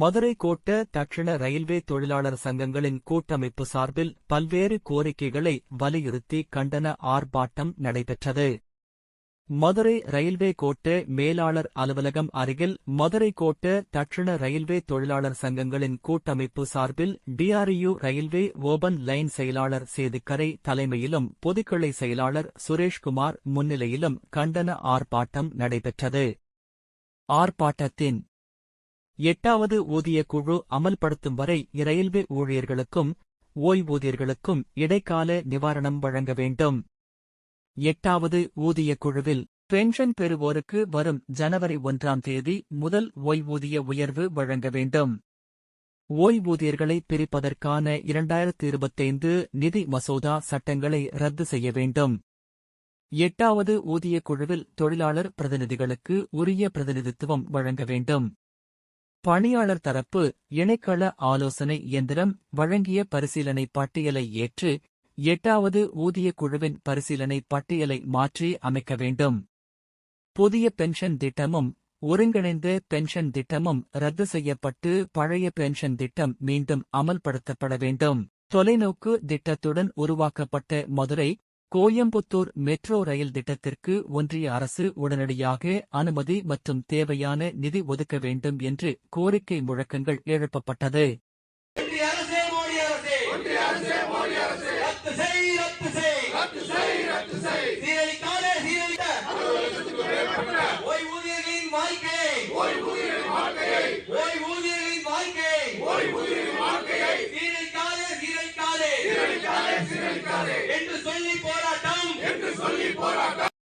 மதுரை கோட்ட தட்சிண ரயில்வே தொழிலாளர் சங்கங்களின் கூட்டமைப்பு சார்பில் பல்வேறு கோரிக்கைகளை வலியுறுத்தி கண்டன ஆர்ப்பாட்டம் நடைபெற்றது. மதுரை ரயில்வே கோட்ட மேலாளர் அலுவலகம் அருகில் மதுரை கோட்ட தட்சிண ரயில்வே தொழிலாளர் சங்கங்களின் கூட்டமைப்பு சார்பில் டிஆர்யூ ரயில்வே ஓபன் லைன் செயலாளர் சேதுக்கரை தலைமையிலும் பொதுக்கிளை செயலாளர் சுரேஷ்குமார் முன்னிலையிலும் கண்டன ஆர்ப்பாட்டம் நடைபெற்றது. ஆர்ப்பாட்டத்தின் எட்டாவது ஊதிய குழு அமல்படுத்தும் வரை இரயில்வே ஊழியர்களுக்கும் ஓய்வூதியர்களுக்கும் இடைக்கால நிவாரணம் வழங்க வேண்டும். எட்டாவது ஊதிய குழுவில் பென்ஷன் பெறுவோருக்கு வரும் ஜனவரி ஒன்றாம் தேதி முதல் ஓய்வூதிய உயர்வு வழங்க வேண்டும். ஓய்வூதியர்களை பிரிப்பதற்கான இரண்டாயிரத்து இருபத்தைந்து நிதி மசோதா சட்டங்களை ரத்து செய்ய வேண்டும். எட்டாவது ஊதிய குழுவில் தொழிலாளர் பிரதிநிதிகளுக்கு உரிய பிரதிநிதித்துவம் வழங்க வேண்டும். பணியாளர் தரப்பு இணைக்கள ஆலோசனை இயந்திரம் வழங்கிய பரிசீலனை பட்டியலை ஏற்று எட்டாவது ஊதிய குழுவின் பரிசீலனை பட்டியலை மாற்றி அமைக்க வேண்டும். புதிய பென்ஷன் திட்டமும் ஒருங்கிணைந்த பென்ஷன் திட்டமும் ரத்து செய்யப்பட்டு பழைய பென்ஷன் திட்டம் மீண்டும் அமல்படுத்தப்பட வேண்டும். தொலைநோக்கு திட்டத்துடன் உருவாக்கப்பட்ட மதுரை கோயம்புத்தூர் மெட்ரோ ரயில் திட்டத்திற்கு ஒன்றிய அரசு உடனடியாக அனுமதி மற்றும் தேவையான நிதி ஒதுக்க வேண்டும் என்று கோரிக்கை முழக்கங்கள் எழுப்பப்பட்டது.